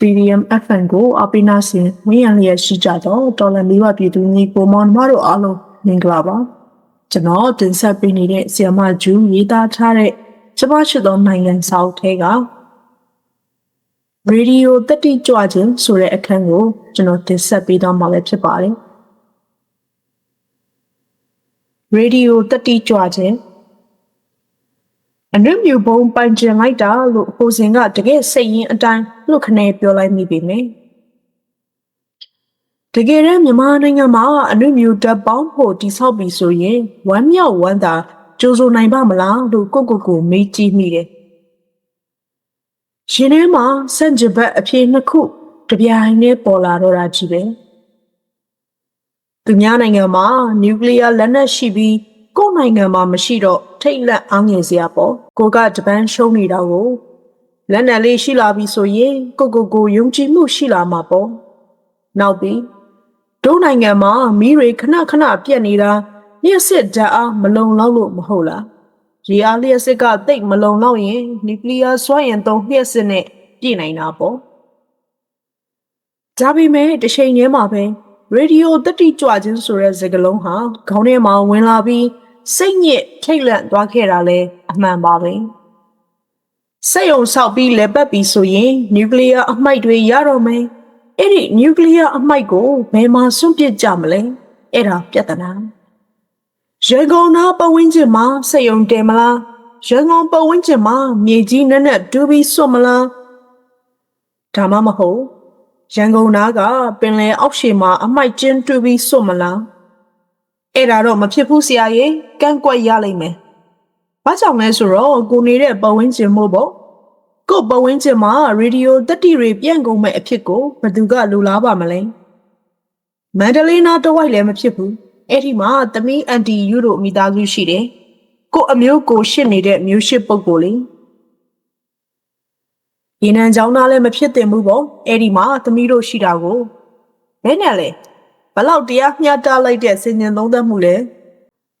PDM FN ကိုအပိနာစင်ဝင်းရံလျက်ရှိကြတော့တော်လန်လေးပါပြည်သူညီကိုမောင်နှမတို့အားလုံးမင်္ဂလာပါကျွန်တော်တင်ဆက်ပေးနေတဲ့ဆီယမဂျူးရေးသားထားတဲ့ကျမရှိသောနိုင်ငံစာအုပ်ထဲကရေဒီယိုတက်တိကြွခြင်းဆိုတဲ့အခန်းကိုကျွန်တော်တင်ဆက်ပေးသွားမှာလည်းဖြစ်ပါတယ်ရေဒီယိုတက်တိကြွခြင်း အနုမြူဘုံပိုင်ကျင်လိုက်တာလို့ဟိုစင်ကတကယ်စိတ်ရင်းအတိုင်းလွတ်ခနဲပြောလိုက်မိပေမယ့်တကယ်တမ်းမြန်မာနိုင်ငံမှာအနုမြူဓာတ်ပေါင်းဖို့တိဆောက်ပြီဆိုရင်ဝမ်းမြောက်ဝမ်းသာကြိုးစိုးနိုင်ပါမလားလို့ကိုကိုကိုမေးကြည့်မိတယ်။ရှင်ထဲမှာစန့်ကျင်ဘက်အဖြစ်နှစ်ခုတပြိုင်တည်းပေါ်လာတော့တာကြီးပဲ။သူများနိုင်ငံမှာနျူကလ িয়ার လက်နက်ရှိပြီး ကိုယ်နိုင်ငံမှာမရှိတော့ထိတ်လက်အားငယ်စရာပေါ့ကိုကဂျပန်ရှုံးနေတာကိုလက်နက်လေးရှိလာပြီဆိုရင်ကိုကိုကိုယုံကြည်မှုရှိလာမှာပေါ့နောက်ပြီးဒုနိုင်ငံမှာမီးတွေခဏခဏပြက်နေတာလျှက်စစ်ဓာတ်အားမလုံလောက်လို့မဟုတ်လားရေအားလျှက်စစ်ကတိတ်မလုံလောက်ရင်နျူကလ িয়ার စွမ်းအင်သုံးလျှက်စစ်နဲ့ပြည့်နိုင်တာပေါ့ဒါပေမဲ့တစ်ချိန်တည်းမှာပဲ ရေဒီယိုတတိကြွခြင်းဆိုတဲ့စကားလုံးဟာခေါင်းထဲမှာဝင်လာပြီးစိတ်ညစ်ထိတ်လန့်သွားခဲ့တာလဲအမှန်ပါပဲစိတ်ုံဆောက်ပြီးလက်ပတ်ပြီးဆိုရင်နျူကလ িয়ার အမိုက်တွေရတော့မယ်အဲ့ဒီနျူကလ িয়ার အမိုက်ကိုဘယ်မှာစွန့်ပစ်ကြမလဲအဲ့ဒါပြဿနာရန်ကုန်သားပဝင်းကျင်မှာစိတ်ုံတယ်မလားရန်ကုန်ပဝင်းကျင်မှာမြေကြီးနဲ့နဲ့တူးပြီးစွန့်မလားဒါမှမဟုတ် ရန်ကုန်သားကပင်လယ်အောက်ရှည်မှာအမိုက်ကျင်းတူးပြီးစွန့်မလားအဲ့ဒါတော့မဖြစ်ဘူးဆရာရေကန့်ကွက်ရလိမ့်မယ်။ဘာကြောင့်လဲဆိုတော့ကိုနေတဲ့ပဝင်းကျင်မို့ပေါ့။ကိုပဝင်းကျင်မှာရေဒီယိုတက်တီတွေပြန့်ကုန်မဲ့အဖြစ်ကိုဘယ်သူကလူလားပါမလဲ။မန္တလေးနားတဝိုက်လည်းမဖြစ်ဘူး။အဲ့ဒီမှာသမီးအန်တီယူတို့မိသားစုရှိတယ်။ကိုအမျိုးကိုရှစ်နေတဲ့မျိုးရှစ်ပုဂ္ဂိုလ်လေး။ ရေနံချောင်းသားလည်းမဖြစ်တင်ဘူးပေါ့။အဲ့ဒီမှာသမီးတို့ရှိတာကိုဘယ်နဲ့လဲ။ဘလောက်တရားမျှတလိုက်တဲ့စင်ញင်သုံးသပ်မှုလဲ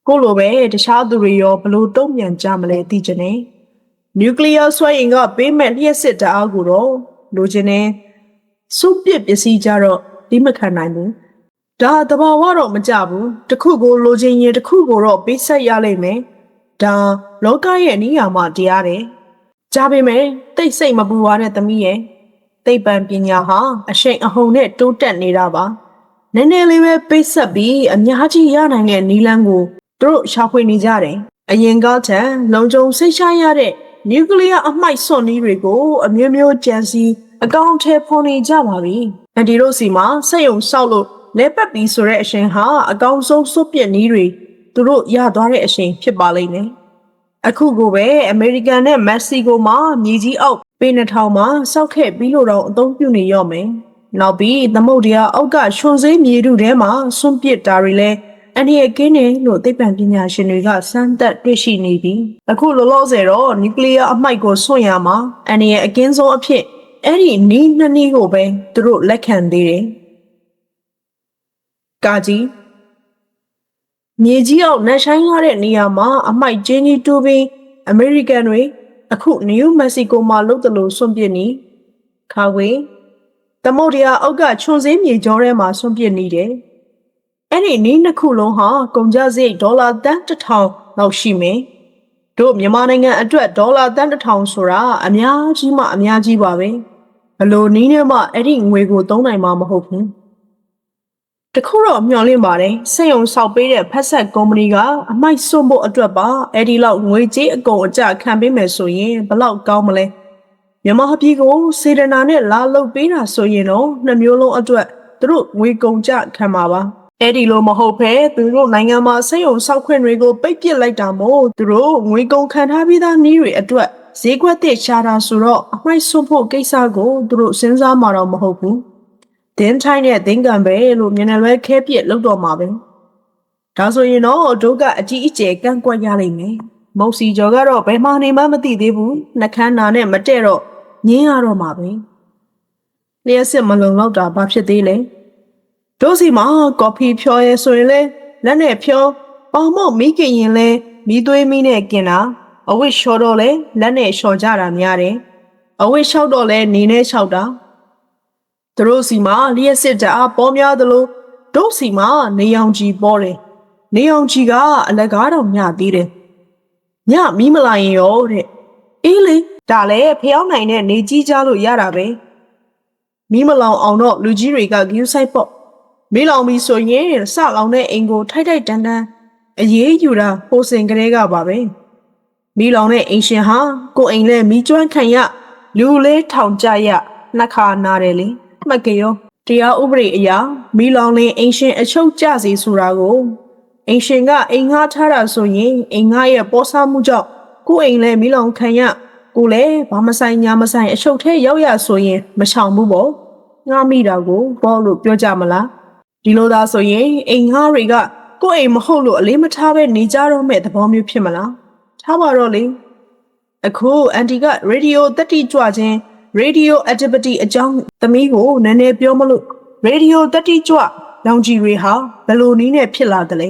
ကိုလိုပဲတခြားသူတွေရောဘလို့တုံ့ပြန်ကြမလဲသိချင်တယ်နျူကလ িয়ার ဆွဲရင်ကပေးမဲ့လျှက်စစ်တအားကိုတော့လိုချင်တယ်စုပစ်ပစ္စည်းကြတော့ဒီမခံနိုင်ဘူးဒါတဘာဝတော့မကြဘူးတခုကိုလိုချင်ရင်တခုကိုတော့ပေးဆက်ရလိမ့်မယ်ဒါလောကရဲ့အနည်းငယ်မှတရားတယ် ကြားပေမဲ့တိတ်စိတ်မပူပါနဲ့သမီးရဲ့သိပ္ပံပညာဟာအရှိန်အဟုန်နဲ့တိုးတက်နေတာပါနည်းနည်းလေးပဲပိတ်ဆက်ပြီးအများကြီးရနိုင်တဲ့နီလန်းကိုသူတို့ရှာဖွေနေကြတယ်။အရင်ကထက်လုံခြုံစိတ်ချရတဲ့နျူကလ িয়ার အမှိုက်စွန့်နည်းတွေကို အမျိုးမျိုးကြံစီအကောင့်ထဲဖော်နေကြပါပြီ။အန်တီတို့စီမှာစက်ယုံဆောက်လို့လဲပတ်ပြီးဆိုတဲ့အရှင်ဟာအကောင့်ဆုံးစွတ်ပြက်နည်းတွေသူတို့ရသွားတဲ့အရှင်ဖြစ်ပါလိမ့်မယ်။ အခုကိုပဲအမေရိကန်နဲ့မက္ကဆီကိုမှာမြေကြီးအောက်ပေ2000မှာစောက်ခဲ့ပြီးလို့တော့အသုံးပြုနေရော့မယ်။နောက်ပြီးသမုတ်တရားအောက်ကရွှွန်စေးမြေထုထဲမှာဆွန့်ပစ်တာတွေလည်းအန္တရာယ်ကင်းတယ်လို့သိပ္ပံပညာရှင်တွေကစမ်းသပ်တွေ့ရှိနေပြီအခုလောလောဆယ်တော့နျူကလ িয়ার အမိုက်ကိုဆွန့်ရမှာအန္တရာယ်အကင်းဆုံးအဖြစ်အဲ့ဒီနီးနှစ်နီးကိုပဲသူတို့လက်ခံသေးတယ်ကာကြီး မြေကြီးအောင်နှဆိုင်ရတဲ့နေရာမှာအမိုက်ကျင်းကြီးတူပြီးအမေရိကန်တွေအခုနယူးမက္ကဆီကိုမှာလုတ်တယ်လို့ဆွန့်ပစ်နေခါဝေးသမုတ်တရားအောက်ကချွန်စင်းမြေကြောထဲမှာဆွန့်ပစ်နေတယ်။အဲ့ဒီနီးနှစ်ခုလုံးဟာကုန်ကျစရိတ်ဒေါ်လာတန်းတစ်ထောင်လောက်ရှိမယ်။တို့မြန်မာနိုင်ငံအတွက်ဒေါ်လာတန်းတစ်ထောင်ဆိုတာအများကြီးမှအများကြီးပါပဲ။ဘလို့နီးနဲ့မှအဲ့ဒီငွေကိုသုံးနိုင်မှာမဟုတ်ဘူး။ တခုတော့မျှော်လင့်ပါတယ်။စက်ရုံဆောက်ပေးတဲ့ဖက်ဆက်ကုမ္ပဏီကအမိုက်စွန့်ဖို့အတွက်ပါအဲ့ဒီလောက်ငွေကြေးအကုန်အကျခံပေးမယ်ဆိုရင်ဘလောက်ကောင်းမလဲ။မြန်မာပြည်ကိုစေတနာနဲ့လာလုပ်ပေးတာဆိုရင်တော့နှစ်မျိုးလုံးအတွက်သူတို့ငွေကုန်ကြခံမှာပါအဲ့ဒီလိုမဟုတ်ဘဲသူတို့နိုင်ငံမှာစိတ်ုံဆောက်ခွင့်တွေကိုပိတ်ပစ်လိုက်တာမို့သူတို့ငွေကုန်ခံထားပြီးသားနည်းတွေအတွက်ဈေးကွက်တဲ့ရှားတာဆိုတော့အမိုက်ဆွဖို့ကိစ္စကိုသူတို့စဉ်းစားမှာတော့မဟုတ်ဘူး တင်းထိုင်းနဲ့သင်္ကံပဲလို့မျက်နှာလွဲခဲပြစ်လောက်တော့မှာပဲဒါဆိုရင်တော့ဒုကအကြီးအကျယ်ကန့်ကွက်ရလိမ့်မယ်မုတ်စီကျော်ကတော့ဘယ်မှနေမှမသိသေးဘူးနှခမ်းနာနဲ့မတဲ့တော့ငင်းရတော့မှာပဲလျှက်စစ်မလုံလောက်တာဘာဖြစ်သေးလဲတို့စီမှာကော်ဖီဖြောရဲဆိုရင်လဲလက်နဲ့ဖြောပေါင်မော့မိခင်ရင်လဲမိသွေးမိနဲ့กินတာအဝိလျှော်တော့လဲလက်နဲ့လျှော်ကြတာများတယ်အဝိလျှောက်တော့လဲနေနဲ့လျှောက်တာ သူတို့စီမှာလျှက်စစ်တအားပေါ်များသလိုတို့စီမှာနေအောင်ကြီးပေါ်တယ်နေအောင်ကြီးကအလကားတော့ညသေးတယ်ညမီးမလာရင်ရောတဲ့အေးလေဒါလည်းဖျောင်းနိုင်တဲ့နေကြီးကြလို့ရတာပဲမီးမလောင်အောင်တော့လူကြီးတွေကဂယူဆိုင်ပေါ့မီးလောင်ပြီဆိုရင်စလောင်တဲ့အိမ်ကိုထိုက်ထိုက်တန်းတန်းအရေးယူတာဟိုစင်ကလေးကပါပဲမီးလောင်တဲ့အိမ်ရှင်ဟာကိုယ်အိမ်လဲမီးကျွမ်းခံရလူလေးထောင်ကြရနှစ်ခါနာတယ်လေ မှတ်ကြရောတရားဥပဒေအရာမီးလောင်လင်းအိမ်ရှင်အချုပ်ကြစီဆိုတာကိုအိမ်ရှင်ကအိမ်ငှားထားတာဆိုရင်အိမ်ငှားရဲ့ပေါ်စားမှုကြောင့်ကိုယ်အိမ်လဲမီးလောင်ခံရကိုလည်းဘာမဆိုင်ညာမဆိုင်အချုပ်ထဲရောက်ရဆိုရင်မချောင်ဘူးပေါ့ငှားမိတာကိုဘောလို့ပြောကြမလားဒီလိုသာဆိုရင်အိမ်ငှားတွေကကိုယ့်အိမ်မဟုတ်လို့အလေးမထားပဲနေကြတော့မဲ့သဘောမျိုးဖြစ်မလားထားပါတော့လေအခုအန်တီကရေဒီယိုတက်တိကြွခြင်း radio activity အကြောင်းသမီးကိုနည်းနည်းပြောမလို့ radio တက်တိကြွလောင်ကြီးတွေဟာဘယ်လိုနည်းနဲ့ဖြစ်လာသလဲ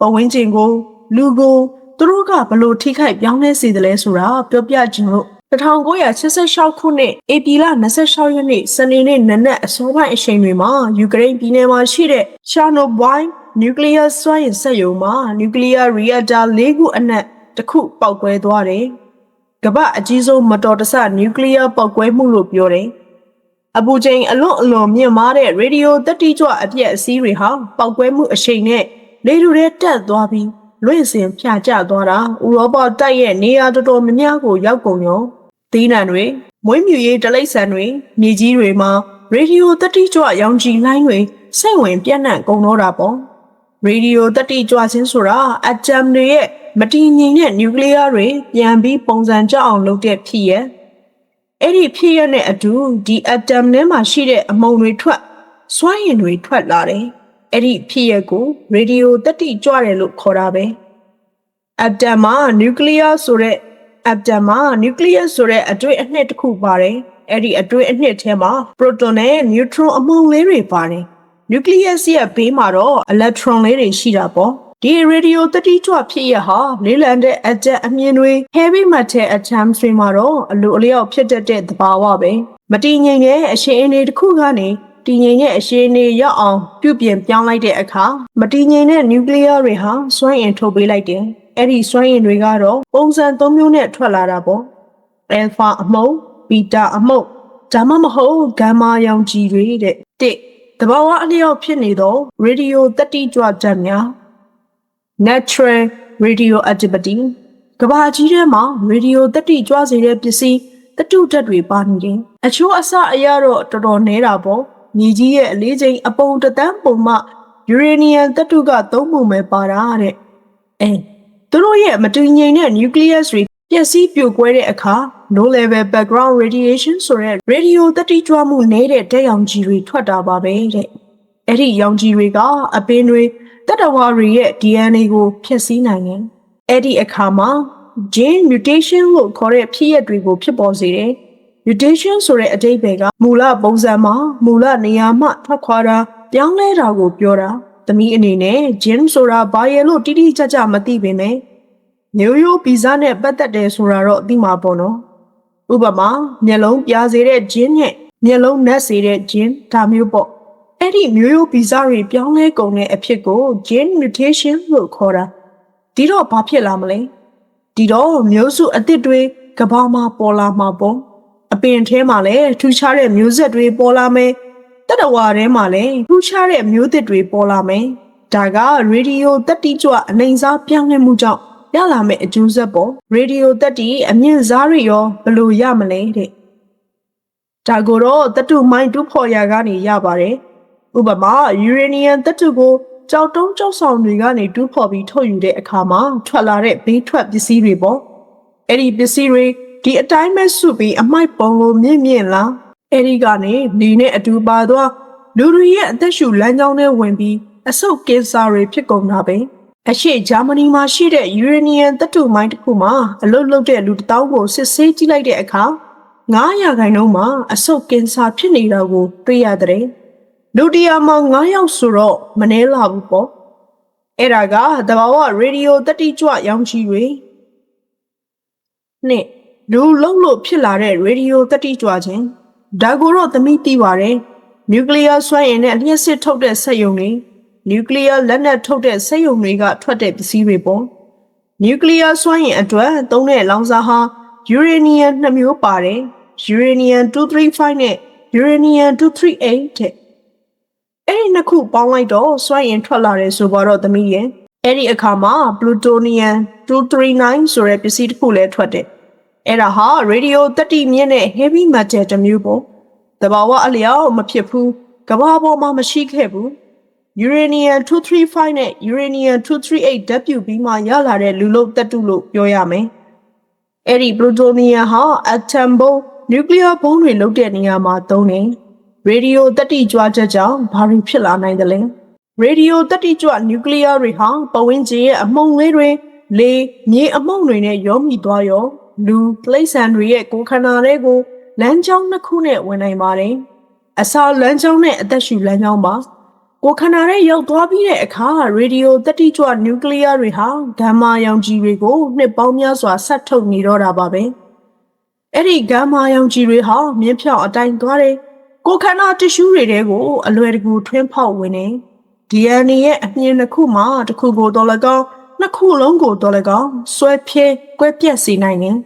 ပဝင်းကျင်ကို လူကိုသူတို့ကဘယ်လိုထိခိုက်ပြောင်းလဲစေသလဲဆိုတာပြောပြခြင်းလို့1986ခုနှစ်ဧပြီလ26ရက်နေ့စနေနေ့နနက်အစောပိုင်းအချိန်တွေမှာယူကရိန်းပြည်နယ်မှာရှိတဲ့ Chernobyl နျူကလ িয়ার စွမ်းအင်စက်ရုံမှာနျူကလ িয়ার ရီအက်တာ၄ခုအနက်တစ်ခုပောက်ကွဲသွားတယ်။ ကမ္ဘာအကြီးဆုံးမတော်တဆနျူကလ িয়ার ပောက်ကွဲမှုလို့ပြောတယ်။အပူချိန်အလွန်အလွန်မြင့်မားတဲ့ရေဒီယိုတက်တိကြွအပြက်အစည်းတွေဟာပောက်ကွဲမှုအရှိန်နဲ့လေထုထဲတက်သွားပြီးလွင့်စင်ဖြာကျသွားတာဥရောပတိုက်ရဲ့နေရာတော်တော်များများကိုရောက်ကုန်ရောသီးနှံတွေမွေးမြူရေးတလိပ်ဆန်တွေမြေကြီးတွေမှာရေဒီယိုတက်တိကြွရောင်ခြည်လိုင်းတွေစိတ်ဝင်ပြန့်နှံ့ကုန်တော့တာပေါ့ရေဒီယိုတက်တိကြွခြင်းဆိုတာအက်တမ်တွေရဲ့ မတည်ငြိမ်တဲ့နျူကလ িয়ার တွေပြန်ပြီးပုံစံကျအောင်လုပ်တဲ့ဖြစ်ရဲ့အဲ့ဒီဖြစ်ရတဲ့အတူဒီအက်တမ်ထဲမှာရှိတဲ့အမုံတွေထွက်စွမ်းရည်တွေထွက်လာတယ်အဲ့ဒီဖြစ်ရကိုရေဒီယိုတက်တိကြွတယ်လို့ခေါ်တာပဲအက်တမ်မှာနျူကလ িয়ার ဆိုတဲ့အက်တမ်မှာနျူကလ িয়ার ဆိုတဲ့အတွေ့အနှစ်တစ်ခုပါတယ်အဲ့ဒီအတွေ့အနှစ်ထဲမှာပရိုတွန်နဲ့နျူထရွန်အမုံလေးတွေပါတယ်နျူကလ িয়াস ရဲ့ဘေးမှာတော့အီလက်ထရွန်လေးတွေရှိတာပေါ့ ဒီရေဒီယိုတတိကြွဖြစ်ရဟာလေးလံတဲ့အကြက်အမြင်တွေ heavy metal atoms တွေမှာတော့အလိုအလျောက်ဖြစ်တတ်တဲ့သဘာဝပဲမတည်ငြိမ်တဲ့အရှင်အင်းတွေတစ်ခုကနေတည်ငြိမ်တဲ့အရှင်တွေရောက်အောင်ပြုပြင်ပြောင်းလိုက်တဲ့အခါမတည်ငြိမ်တဲ့နျူကလ িয়ার တွေဟာစွမ်းအင်ထုတ်ပေးလိုက်တယ်အဲ့ဒီစွမ်းအင်တွေကတော့ပုံစံ၃မျိုးနဲ့ထွက်လာတာပေါ့ alpha အမုံ beta အမုံဒါမှမဟုတ်ဂမ်မာရောင်ခြည်တွေတဲ့တစ်တဘာဝအလျောက်ဖြစ်နေသော radio တတိကြွဓာတ်များ natural radioactivity ကဘာကြီးထဲမှာ radio တတိကြွစေတဲ့ပစ္စည်းတတုဓာတ်တွေပါနေတယ်အချို့အစအရတော့တော်တော်နဲတာပေါ့မြေကြီးရဲ့အလေးချိန်အပုံတသန်းပုံမှယူရေနီယံတတုကသုံးပုံပဲပါတာတဲ့အဲသူတို့ရဲ့မတူငြိမ်တဲ့ nucleus တွေပျက်စီးပြိုကွဲတဲ့အခါ low level background radiation ဆိုတဲ့ radio တတိကြွမှုနေတဲ့ဓာတ်ရောင်ခြည်တွေထွက်တာပါပဲတဲ့ အဲ့ဒီရောင်ခြည်တွေကအပင်တွေတတဝါတွေရဲ့ DNA ကိုဖျက်ဆီးနိုင်တယ်အဲ့ဒီအခါမှာ gene mutation လို့ခေါ်တဲ့ဖြစ်ရပ်တွေကိုဖြစ်ပေါ်စေတယ် mutation ဆိုတဲ့အဓိပ္ပာယ်ကမူလပုံစံမှာမူလနေရာမှထွက်ခွာတာပြောင်းလဲတာကိုပြောတာသမီးအနေနဲ့ gene ဆိုတာဘာရဲ့လို့တိတိကျကျမသိပေမဲ့မျိုးရိုးဗီဇနဲ့ပတ်သက်တယ်ဆိုတာတော့အသိမှာပေါ့နော်ဥပမာမျက်လုံးပြားစေတဲ့ဂျင်းနဲ့မျက်လုံးနက်စေတဲ့ဂျင်းဒါမျိုးပေါ့ အဲ့ဒီမျိုးရိုးဗီဇတွေပြောင်းလဲကုန်တဲ့အဖြစ်ကို gene mutation လို့ခေါ်တာဒီတော့ဘာဖြစ်လာမလဲဒီတော့မျိုးစုအသစ်တွေကဘာမှာပေါ်လာမှာပေါ့အပင်ထဲမှာလည်းထူးခြားတဲ့မျိုးဆက်တွေပေါ်လာမယ်တတဝါထဲမှာလည်းထူးခြားတဲ့မျိုးသစ်တွေပေါ်လာမယ်ဒါကရေဒီယိုတက်တိကြွအနေစားပြောင်းလဲမှုကြောင့်ရလာမယ့်အကျိုးဆက်ပေါ်ရေဒီယိုတက်တီအမြင့်စားတွေရောဘယ်လိုရမလဲတဲ့ဒါကိုတော့တတုမိုင်းတူဖော်ရာကနေရပါတယ် ဥပမာယူရေနီယံတတုကိုကြောက်တုံးကြောက်ဆောင်တွေကနေတူးဖော်ပြီးထုတ်ယူတဲ့အခါမှာထွက်လာတဲ့ဘေးထွက်ပစ္စည်းတွေပေါ့အဲ့ဒီပစ္စည်းတွေဒီအတိုင်းပဲစုပြီးအမိုက်ပုံလိုမြင့်မြင့်လာအဲ့ဒီကနေနေနဲ့အတူပါသွားလူတွေရဲ့အသက်ရှူလမ်းကြောင်းထဲဝင်ပြီးအဆုတ်ကင်ဆာတွေဖြစ်ကုန်တာပဲ။အရှိဂျာမနီမှာရှိတဲ့ယူရေနီယံသတ္တုမိုင်းတစ်ခုမှာအလုတ်လုတ်တဲ့လူတစ်တောင်းကိုစစ်ဆေးကြည့်လိုက်တဲ့အခါ900ခိုင်နှုန်းမှာအဆုတ်ကင်ဆာဖြစ်နေတာကိုတွေ့ရတဲ့ လူတရာမှာ9ယောက်ဆိုတော့မနှဲလာဘူးပေါ့အဲ့ဒါကတဘာဝရေဒီယိုတတိကြွရောင်ချီတွေနှစ်လူလုံးလို့ဖြစ်လာတဲ့ရေဒီယိုတတိကြွခြင်းဒါကိုတော့သမီးသိပါတယ် နျူကလ িয়ার စွမ်းအင်နဲ့လျှက်စစ်ထုတ်တဲ့စက်ရုံတွေနျူကလ িয়ার လက်နက်ထုတ်တဲ့စက်ရုံတွေကထွက်တဲ့ပစ္စည်းတွေပေါ့နျူကလ িয়ার စွမ်းအင်အတွက်သုံးတဲ့လောင်စာဟာယူရေနီယံ2မျိုးပါတယ်ယူရေနီယံ235နဲ့ယူရေနီယံ238တဲ့ အဲ့ဒီနှစ်ခုပေါင်းလိုက်တော့စွမ်းအင်ထွက်လာတယ်ဆိုတော့သမီးရဲ့အဲ့ဒီအခါမှာပလူတိုနီယံ239ဆိုတဲ့ပစ္စည်းတစ်ခုလည်းထွက်တယ်အဲ့ဒါဟာရေဒီယိုတက်တီမြင့်တဲ့ heavy metal တစ်မျိုးပေါ့တဘာဝအလျောက်မဖြစ်ဘူးကဘာပေါ်မှာမရှိခဲ့ဘူး uranium 235နဲ့ uranium 238ဓာတ်ပြုပြီးမှရလာတဲ့လူလို့တက်တုလို့ပြောရမယ်အဲ့ဒီ plutonium ဟာ atom bomb nuclear bomb တွေလုပ်တဲ့နေရာမှာသုံးတယ် ရေဒီယိုတက်တိကြွချက်ကြောင့်ဘာတွေဖြစ်လာနိုင်သလဲရေဒီယိုတက်တိကြွနျူကလ িয়ার တွေဟာပဝန်းကျင်ရဲ့အမှုန်လေးတွေလေမြေအမှုန်တွေနဲ့ရောမိသွားရောလူတိရစ္ဆာန်တွေရဲ့ကိုယ်ခန္ဓာတွေကိုလမ်းကြောင်းတစ်ခုနဲ့ဝင်နိုင်ပါတယ်။အစာလမ်းကြောင်းနဲ့အသက်ရှူလမ်းကြောင်းပါ။ကိုယ်ခန္ဓာရဲ့ရောက်သွားပြီးတဲ့အခါရေဒီယိုတက်တိကြွနျူကလ িয়ার တွေဟာဂမ်မာရောင်ခြည်တွေကိုနှစ်ပေါင်းများစွာဆက်ထုတ်နေတော့တာပါပဲ။အဲ့ဒီဂမ်မာရောင်ခြည်တွေဟာမြင်းဖြောင်အတိုင်းသွားတယ်။ ကိုယ်ခန္ဓာတ िश ူးတွေတဲကိုအလွယ်တကူထွင်းဖောက်ဝင်နေ။ DNA ရဲ့အမြင်တစ်ခုမှတစ်ခုကိုတော့၎င်းနှစ်ခုလုံးကိုတော့၎င်းဆွဲဖြဲကွဲပြက်စေနိုင်တယ်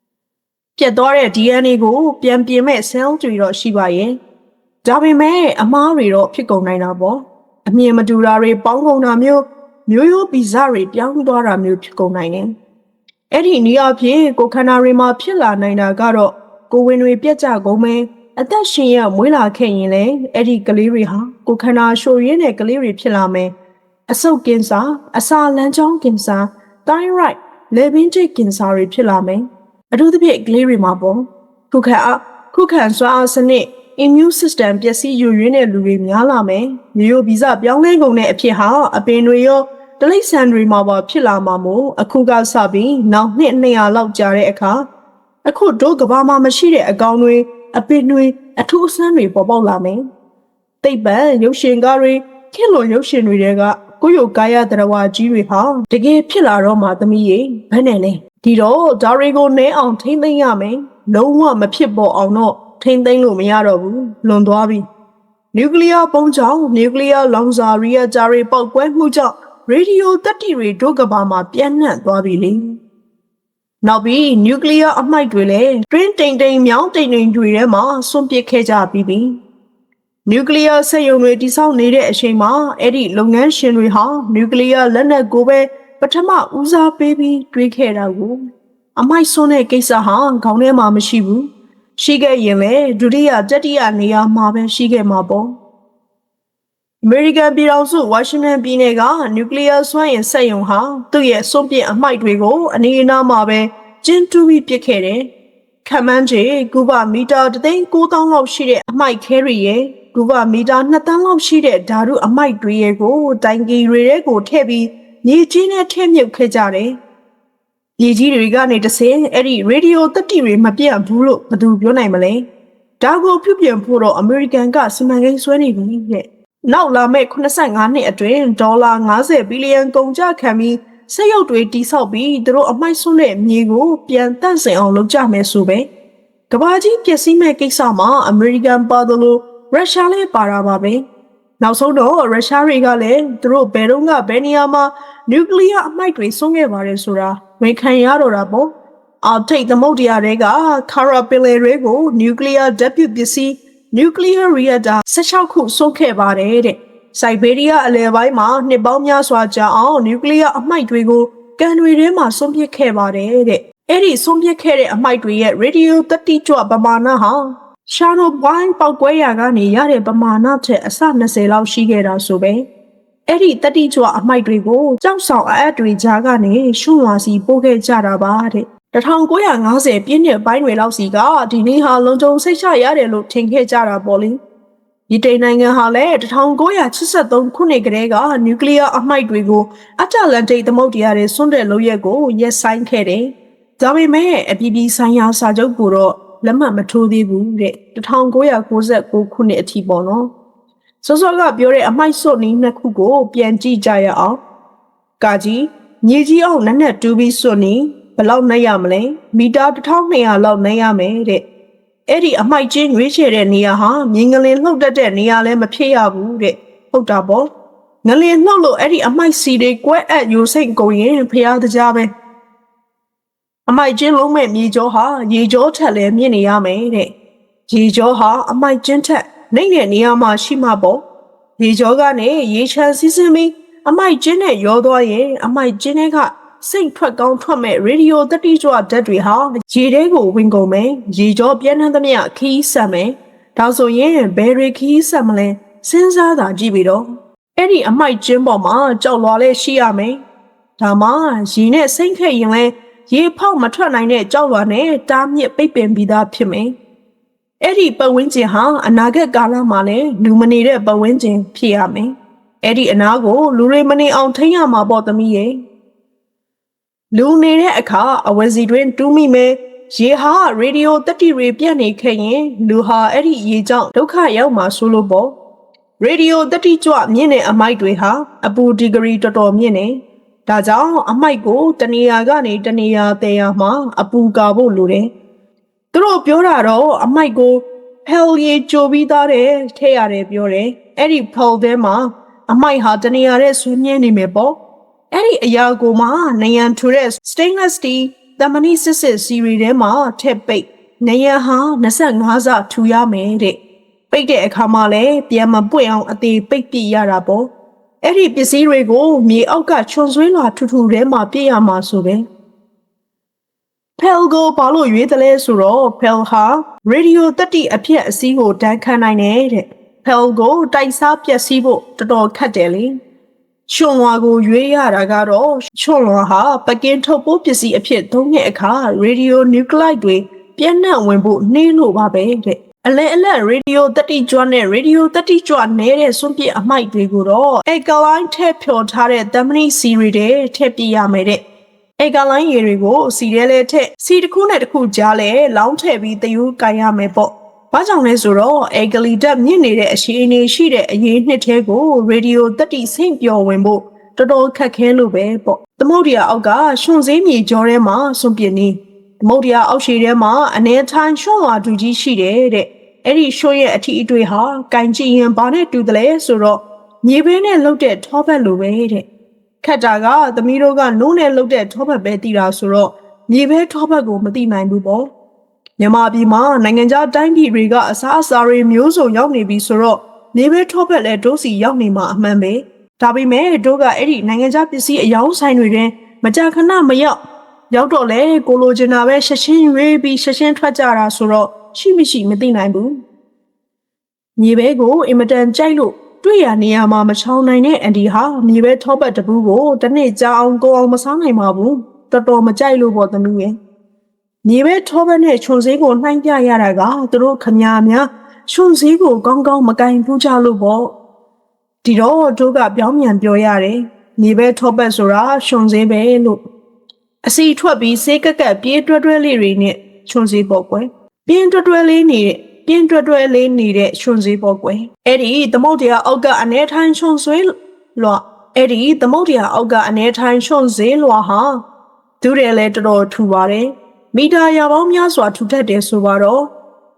။ပြတ်သွားတဲ့ DNA ကိုပြန်ပြင်မဲ့ cell တွေတော့ရှိပါရဲ့။ဒါပေမဲ့အမားတွေတော့ဖြစ်ကုန်နိုင်တာပေါ့။အမြင်မတူတာတွေပေါင်းကုန်တာမျိုးမျိုးရိုးဗီဇတွေပြောင်းသွားတာမျိုးဖြစ်ကုန်နိုင်တယ်။အဲ့ဒီနေရာဖြစ်ကိုယ်ခန္ဓာတွေမှာဖြစ်လာနိုင်တာကတော့ကိုယ်ဝင်တွေပြက်ကြကုန်မယ်။ အသက်ရှင်ရမွေးလာခဲ့ရင်လေအဲ့ဒီကလေးတွေဟာကိုယ်ခန္ဓာရှို့ရင်းတဲ့ကလေးတွေဖြစ်လာမယ်။အဆုတ်ကင်ဆာအစာလမ်းကြောင်းကင်ဆာ thyroid လေပင်ကျိတ်ကင်ဆာတွေဖြစ်လာမယ်။အထူးသဖြင့်ကလေးတွေမှာပေါ့ခုခံအခုခံစွမ်းအားစနစ် immune system ပျက်စီးယိုယွင်းတဲ့လူတွေများလာမယ်။မျိုးရိုးဗီဇပြောင်းလဲကုန်တဲ့အဖြစ်ဟာအပင်တွေရောတလိษံတွေမှာပါဖြစ်လာမှာမို့အခုကစပြီးနောက်နှစ်200လောက်ကြာတဲ့အခါအခုတို့ကဘာမှမရှိတဲ့အကောင်တွေ အပင်တွေအထူးအဆန်းတွေပေါ်ပေါက်လာမယ်။တိတ်ပံရုပ်ရှင်ကားတွေခင်လွန်ရုပ်ရှင်တွေကကိုယ့်ရုပ်ကာယတရဝကြီးတွေဟာတကယ်ဖြစ်လာတော့မှသမီးရေဘယ်နဲ့လဲဒီတော့ဒါတွေကိုနဲအောင်ထိမ့်သိမ့်ရမယ်လုံးဝမဖြစ်ပေါ်အောင်တော့ထိမ့်သိမ့်လို့မရတော့ဘူးလွန်သွားပြီနျူကလ িয়ার ပုံကြောင့်နျူကလ িয়ার လောင်စာရီယာဂျာတွေပောက်ကွဲမှုကြောင့်ရေဒီယိုတက်တီတွေဒုကဘာမှာပြန့်နှံ့သွားပြီလေ နောက်ပြီးနျူကလ িয়ার အမိုက်တွေလည်းတွင်းတိမ်တိမ်မြောင်းတိမ်တိမ်တွေထဲမှာဆွန့်ပစ်ခဲ့ကြပြီးပြီနျူကလ িয়ার စက်ရုံတွေတိစောက်နေတဲ့အချိန်မှာအဲ့ဒီလုပ်ငန်းရှင်တွေဟာနျူကလ িয়ার လက်နက်ကိုပဲပထမဦးစားပေးပြီးတွေးခဲ့တာကိုအမိုက်ဆွန်းတဲ့ကိစ္စဟာခေါင်းထဲမှာမရှိဘူးရှိခဲ့ရင်လည်းဒုတိယတတိယနေရာမှာပဲရှိခဲ့မှာပေါ့ အမေရိကန်ပြည်ထောင်စုဝါရှင်တန်ပြည်နယ်ကနျူကလ িয়ার စွမ်းအင်စက်ရုံဟာသူ့ရဲ့စွန့်ပစ်အမိုက်တွေကိုအနေအနာမှာပဲကျင်းတူးပြီးပစ်ခဲ့တယ်ခမန်းချေကူဘမီတာ3,900လောက်ရှိတဲ့အမိုက်ခဲတွေရဲ့ကူဘမီတာ2တန်းလောက်ရှိတဲ့ဓာတုအမိုက်တွေရဲ့ကိုတိုင်ကီတွေရဲ့ကိုထည့်ပြီးမြေကြီးနဲ့ထည့်မြုပ်ခဲ့ကြတယ်။မြေကြီးတွေကနေတဆင်းအဲ့ဒီရေဒီယိုတက်တီတွေမပြတ်ဘူးလို့ဘယ်သူပြောနိုင်မလဲ။ဒါကိုပြုပြင်ဖို့တော့အမေရိကန်ကစီမံကိန်းဆွဲနေပြီတဲ့။ နောက်လာမယ့်85နှစ်အတွင်းဒေါ်လာ90ဘီလီယံကုန်ကျခံပြီးစက်ရုပ်တွေတိစောက်ပြီးသူတို့အမိုက်ဆွတဲ့မြေကိုပြန်တန့်စင်အောင်လုပ်ကြမယ်ဆိုပဲ။ကဘာကြီးပျက်စီးမဲ့ကိစ္စမှာအမေရိကန်ပါတယ်လို့ရုရှားလည်းပါတာပါပဲ။နောက်ဆုံးတော့ရုရှားတွေကလည်းသူတို့ဘယ်တော့ကဘယ်နေရာမှာနျူကလ িয়ার အမိုက်တွေဆုံးခဲ့ပါတယ်ဆိုတာဝန်ခံရတော့တာပေါ့အော်ထိတ်သမုတ်တရားတွေကခါရာပီလေတွေကိုနျူကလ িয়ার ဓာတ်ပြုပစ္စည်း နျူကလ িয়ার ရီယက်တာ16ခုဆုံးခဲ့ပါတယ်တဲ့စိုက်ဘေးရီးယားအလယ်ပိုင်းမှာနှစ်ပေါင်းများစွာကြာအောင်နျူကလ িয়ার အမိုက်တွေကိုကန်တွေထဲမှာဆုံးပစ်ခဲ့ပါတယ်တဲ့အဲ့ဒီဆုံးပစ်ခဲ့တဲ့အမိုက်တွေရဲ့ရေဒီယိုတတိကြွပမာဏဟာရှာနိုဘိုင်းပောက်ကွဲရာကနေရတဲ့ပမာဏထက်အဆ20လောက်ရှိခဲ့တာဆိုပဲအဲ့ဒီတတိကြွအမိုက်တွေကိုကြောက်ဆောင်အအပ်တွေကြားကနေရှုံရွာစီပို့ခဲ့ကြတာပါတဲ့ 1950ပြည့်နှစ်ပိုင်းတွေလောက်စီကဒီနေ့ဟာလုံခြုံစိတ်ချရတယ်လို့ထင်ခဲ့ကြတာပေါ့လေဒီတိန်နိုင်ငံဟာလည်း1983ခုနှစ်ကတည်းကနျူကလ িয়ার အမိုက်တွေကိုအတ္တလန်တိတ်သမုဒ္ဒရာတွေဆွန့်တဲ့လုပ်ရက်ကိုရက်ဆိုင်ခဲ့တယ်။ဒါပေမဲ့အပြည်ပြည်ဆိုင်ရာစာချုပ်ကိုတော့လက်မှတ်မထိုးသေးဘူးတဲ့1996ခုနှစ်အထိပေါ့နော်။စောစောကပြောတဲ့အမိုက်စွတ်နီးနှစ်ခုကို ပြန်ကြည့်ကြရအောင်ကာကြီးမြေကြီးအောင်နက်နက်တူးပြီးစွတ်နီး ဘယ်လောက်နှက်ရမလဲမီတာ1200လောက်နှက်ရမယ်တဲ့အဲ့ဒီအမိုက်ချင်းရွေးချယ်တဲ့နေရာဟာမြင်းငလင်လှုပ်တတ်တဲ့နေရာလည်းမဖြစ်ရဘူးတဲ့ဟုတ်တာပေါ့ငလင်လှုပ်လို့အဲ့ဒီအမိုက်စီတွေကွဲအပ်ယူစိတ်ကုန်ရင်ဖျားတကြားပဲအမိုက်ချင်းလုံးမဲ့မြေကျောဟာရေကျောထက်လည်းမြင့်နေရမယ်တဲ့ရေကျောဟာအမိုက်ချင်းထက်နှိမ့်တဲ့နေရာမှာရှိမှပေါ့ရေကျောကနေရေချမ်းစီးစင်းပြီးအမိုက်ချင်းနဲ့ရောသွားရင်အမိုက်ချင်းတွေက စိတ်ထွက်ကောင်းထွက်မဲ့ရေဒီယိုတတိကြွဓာတ်တွေဟာရေထဲကိုဝင်ကုန်မယ်ရေကျောပြန်းထန်းသမျှခီးဆက်မယ်ဒါဆိုရင်ဘယ်တွေခီးဆက်မလဲစဉ်းစားတာကြည့်ပြီးတော့အဲ့ဒီအမိုက်ကျင်းပေါ်မှာကြောက်လွာလဲရှိရမယ်ဒါမှရေနဲ့စိမ့်ခဲ့ရင်လဲရေဖောက်မထွက်နိုင်တဲ့ကြောက်လွာနဲ့တားမြစ်ပိတ်ပင်ပြီးသားဖြစ်မယ်အဲ့ဒီပတ်ဝန်းကျင်ဟာအနာဂတ်ကာလမှာလည်းလူမနေတဲ့ပတ်ဝန်းကျင်ဖြစ်ရမယ်အဲ့ဒီအနာကိုလူတွေမနေအောင်ထိန်းရမှာပေါ့သမီးရဲ့ လူနေတဲ့အခါအဝစီတွင်တူးမိမယ်ရေဟာရေဒီယိုတက်တီတွေပြတ်နေခဲ့ရင်လူဟာအဲ့ဒီရေကြောင့်ဒုက္ခရောက်မှာဆိုလို့ပေါ့ရေဒီယိုတက်တီကြွမြင့်တဲ့အမိုက်တွေဟာအပူဒီဂရီတော်တော်မြင့်နေဒါကြောင့်အမိုက်ကိုတနေရာကနေတနေရာတည်ရမှာအပူကာဖို့လိုတယ်သူတို့ပြောတာတော့အမိုက်ကိုဖယ်ရီကြိုပြီးသားတယ်ထည့်ရတယ်ပြောတယ်အဲ့ဒီဖယ်ထဲမှာအမိုက်ဟာတနေရာတဲ့ဆွေးမြဲနေမယ်ပေါ့ အဲ့ဒီအရာကိုမှနယံထူတဲ့ stainless steel တမဏိစစ်စစ်စီရီထဲမှာထည့်ပိတ်နယံဟာ25စထူရမယ်တဲ့ပိတ်တဲ့အခါမှာလည်းပြန်မပွင့်အောင်အသေးပိတ်ပြရတာပေါ့အဲ့ဒီပစ္စည်းတွေကိုမြေအောက်ကချွန်ဆွေးလွာထူထူထဲမှာပြည့်ရမှာဆိုပဲဖယ်ကိုဘာလို့ရွေးတယ်လဲဆိုတော့ဖယ်ဟာရေဒီယိုတက်တီအဖြစ်အစည်းကိုတန်းခမ်းနိုင်တယ်တဲ့ဖယ်ကိုတိုက်စားပျက်စီးဖို့တော်တော်ခက်တယ်လေ ချွန်လွာကိုရွေးရတာကတော့ချွန်လွာဟာပကင်ထုတ်ပိုးပစ္စည်းအဖြစ်သုံးတဲ့အခါရေဒီယိုနျူကလိုက်တွေပြန့်နှံ့ဝင်ဖို့နှင်းလို့ပါပဲတဲ့အလဲအလက်ရေဒီယိုတက်တိကျွမ်းနဲ့ရေဒီယိုတက်တိကျွမ်းနေတဲ့စွန့်ပစ်အမိုက်တွေကိုတော့အကလိုင်းထည့်ဖြော်ထားတဲ့တမဏိစီရီတွေထည့်ပြရမယ်တဲ့အကလိုင်းရေတွေကိုစီထဲလဲထည့်စီတစ်ခုနဲ့တစ်ခုကြားလဲလောင်းထည့်ပြီးတယူကန်ရမယ်ပေါ့။ ဘာကြောင့်လဲဆိုတော့အဂလီတက်မြင့်နေတဲ့အရှိအနေရှိတဲ့အရေးနှစ်ထဲကိုရေဒီယိုတက်တိစိမ့်ပျော်ဝင်ဖို့တော်တော်ခက်ခဲလို့ပဲပေါ့။သမုဒ္ဒရာအောက်ကရွှွန်စည်းမြေကျော်ထဲမှာစွန့်ပစ်နေသမုဒ္ဒရာအောက်ရှိထဲမှာအနေထိုင်ရွှွန်ဝါတူကြီးရှိတယ်တဲ့။အဲ့ဒီရွှွန်ရဲ့အထီအတွေ့ဟာကင်ကြည့်ရင်ဘာနဲ့တူတယ်လဲဆိုတော့မြေဘဲနဲ့လှုပ်တဲ့ထောပတ်လိုပဲတဲ့။ခက်တာကသမီးတို့ကနိုးနဲ့လှုပ်တဲ့ထောပတ်ပဲတီးတာဆိုတော့မြေဘဲထောပတ်ကိုမသိနိုင်ဘူးပေါ့။ မြန်မာပြည်မှာနိုင်ငံခြားတိုင်းပြည်တွေကအစားအစာတွေမျိုးစုံရောက်နေပြီဆိုတော့နေဘဲထောပတ်လည်းဒိုးစီရောက်နေမှာအမှန်ပဲဒါပေမဲ့တို့ကအဲ့ဒီနိုင်ငံခြားပစ္စည်းအယောင်းဆိုင်တွေတွင်မကြာခဏမရောက်ရောက်တော့လေကိုလိုချင်တာပဲရှရှင်းရွေးပြီးရှရှင်းထွက်ကြတာဆိုတော့ရှိမရှိမသိနိုင်ဘူးမြေဘဲကိုအင်မတန်ကြိုက်လို့တွေ့ရနေရမှာမချောင်းနိုင်တဲ့အန်ဒီဟာမြေဘဲထောပတ်တပူးကိုတစ်နေ့ကြာအောင်ကိုအောင်မစားနိုင်ပါဘူးတော်တော်မကြိုက်လို့ပေါ့သမီးရဲ့ မြေဘဲထောပတ်နဲ့ခြုံစည်းကိုနှိုင်းပြရတာကသူတို့ခမားများခြုံစည်းကိုကောင်းကောင်းမကင်ဘူးကြလို့ပေါ့ဒီတော့တို့ကပြောင်းပြန်ပြောရတယ်မြေဘဲထောပတ်ဆိုတာခြုံစည်းပဲလို့အစီထွက်ပြီးစေးကက်ကက်ပြေးတွဲတွဲလေးတွေနဲ့ခြုံစည်းပေါ့ကွယ်ပြင်းတွဲတွဲလေးနေတဲ့ပြင်းတွဲတွဲလေးနေတဲ့ခြုံစည်းပေါ့ကွယ်အဲ့ဒီသမုတ်တရားအောက်ကအနေထိုင်ခြုံဆွေးလွှတ်အဲ့ဒီသမုတ်တရားအောက်ကအနေထိုင်ခြုံစည်းလွှာဟာဒူးတယ်လဲတော်တော်ထူပါတယ် မီတာရာပေါင်းများစွာထူထပ်တယ်ဆိုတော့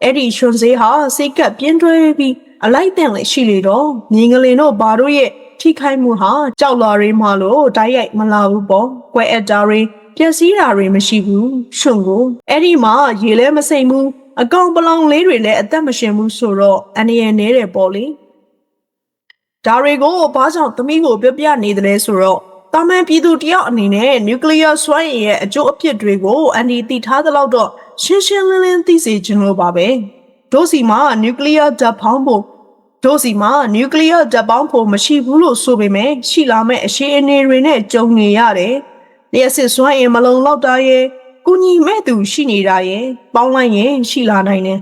အဲ့ဒီရွှွန်စည်းဟာစိတ်ကပ်ပြင်းတွဲပြီးအလိုက်တန့်လည်းရှိလေတော့မြင်းကလေးတို့ဘာတို့ရဲ့ထိခိုက်မှုဟာကြောက်လာရင်းမှလို့တိုက်ရိုက်မလာဘူးပေါ့ကွဲအက်တာတွေပျက်စီးတာတွေမရှိဘူးရွှွန်ကိုအဲ့ဒီမှာရေလဲမစိမ့်ဘူးအကောင်ပလောင်လေးတွေလည်းအသက်မရှင်ဘူးဆိုတော့အနေရနေတယ်ပေါ့လေဒါတွေကိုဘာကြောင့်သမီးကိုပြပြနေတယ်လဲဆိုတော့ တာမန်ပြည်သူတယောက်အနေနဲ့နျူကလ িয়ার စွမ်းအင်ရဲ့အကျိုးအဖြစ်တွေကိုအန်ဒီသိထားသလောက်တော့ရှင်းရှင်းလင်းလင်းသိစေချင်လို့ပါပဲတို့စီမှာနျူကလ িয়ার ဓာတ်ဖောင်းဖို့တို့စီမှာနျူကလ িয়ার ဓာတ်ပေါင်းဖို့မရှိဘူးလို့ဆိုပေမဲ့ရှိလာမဲ့အရှိအနေတွေနဲ့ကြုံနေရတယ်လျှက်စစ်စွမ်းအင်မလုံလောက်တာရဲ့ကုညီမဲ့သူရှိနေတာရဲ့ပေါင်းလိုက်ရင်ရှိလာနိုင်တယ်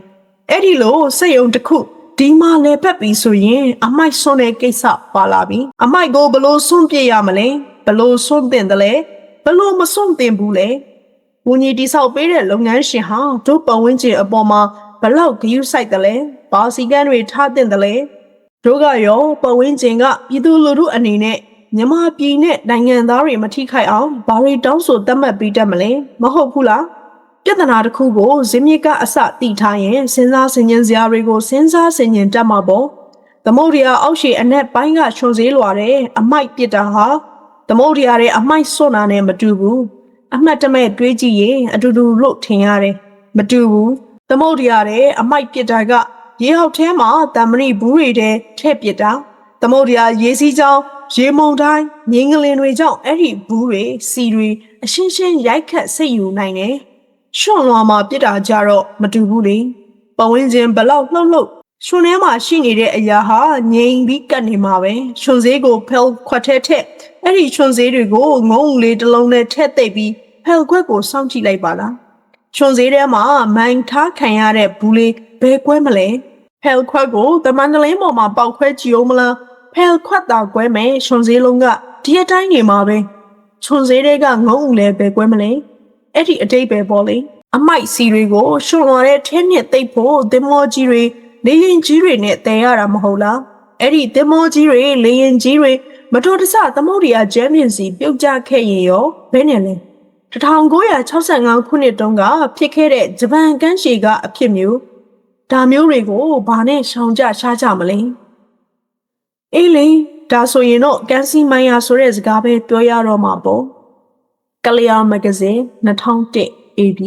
အဲ့ဒီလိုစက်ယုံတစ်ခုဒီမှာလေပက်ပြီဆိုရင်အမိုက်ဆွန်းတဲ့ကိစ္စပါလာပြီအမိုက်ကိုဘလို့ဆွန့်ပြရမလဲ ဘလို့ဆွန့်တင်တယ်လဲဘလို့မဆွန့်တင်ဘူးလဲဝန်ကြီးတိဆောက်ပေးတဲ့လုပ်ငန်းရှင်ဟာတို့ပတ်ဝန်းကျင်အပေါ်မှာဘလောက်ဂရုစိုက်တယ်လဲဘာစီကန်းတွေထားတင်တယ်လဲတို့ကရောပတ်ဝန်းကျင်ကပြည်သူလူထုအနေနဲ့မြန်မာပြည်နဲ့နိုင်ငံသားတွေမထိခိုက်အောင်ဘာတွေတောင်းဆိုသတ်မှတ်ပေးတတ်မလဲမဟုတ်ဘူးလားပြဿနာတစ်ခုကိုဇင်းမြစ်ကအစတိထားရင်စဉ်းစားဆင်ခြင်စရာတွေကိုစဉ်းစားဆင်ခြင်တတ်မှာပေါ့သမုဒ္ဒရာအောက်ရှိအနက်ပိုင်းကခြုံစည်းလွာတဲ့အမိုက်ပစ်တာဟာ သမုဒ္ဒရာရဲ့အမိုက်စွန့်တာနဲ့မတူဘူးအမှတ်တမဲ့တွေးကြည့်ရင်အတူတူလို့ထင်ရတယ်မတူဘူးသမုဒ္ဒရာရဲ့အမိုက်ပစ်တာကရေဟောက်ထဲမှာတမဏိဘူးတွေထဲထည့်ပစ်တာသမုဒ္ဒရာရေစီးကြောင်းရေမုန်တိုင်းငင်းကလင်တွေကြောင့်အဲ့ဒီဘူးတွေစီတွေအရှင်းရှင်းရိုက်ခတ်စိတ်ယူနိုင်တယ်ရှွန့်လွာမှာပြစ်တာကြတော့မတူဘူးလေပဝင်းချင်းဘလောက်လှုပ်လှုပ် ရှင်ထဲမှာရှိနေတဲ့အရာဟာငြိမ်ပြီးကတ်နေမှာပဲရှင်သေးကိုဖဲခွက်ထဲထက်အဲ့ဒီရှင်သေးတွေကိုငုံလေးတစ်လုံးနဲ့ထက်သိပ်ပြီးဖဲခွက်ကိုစောင့်ကြည့်လိုက်ပါလားရှင်သေးထဲမှာမိုင်ထားခံရတဲ့ဘူးလေးဘယ်ကွဲမလဲဖဲခွက်ကိုတမန်တလင်းပေါ်မှာပေါက်ခွဲကြည့်အောင်မလားဖဲခွက်တာကွဲမယ်ရှင်သေးလုံးကဒီအတိုင်းနေမှာပဲခြုံသေးတဲ့ကငုံဦးလဲပဲကွဲမလဲအဲ့ဒီအတိတ်ပဲပေါ့လေအမိုက်စီတွေကိုရှုံလာတဲ့ထင်းနဲ့တိတ်ဖို့သင်္ဘောကြီးတွေ လေရင်ကြီးတွေနဲ့တည်ရတာမဟုတ်လားအဲ့ဒီသင်္ဘောကြီးတွေလေရင်ကြီးတွေမတော်တဆသမုဒ္ဒရာကျမ်းပြင်စီပြုတ်ကျခဲ့ရင်ရောဘယ်နဲ့လဲ1965ခုနှစ်တုန်းကဖြစ်ခဲ့တဲ့ဂျပန်ကမ်းခြေကအဖြစ်မျိုးဒါမျိုးတွေကိုဘာနဲ့ရှောင်ကြရှားကြမလဲအေးလေဒါဆိုရင်တော့ကန်စီမိုင်ယာဆိုတဲ့စကားပဲပြောရတော့မှာပေါ့ကလျာမဂဇင်း2001 AD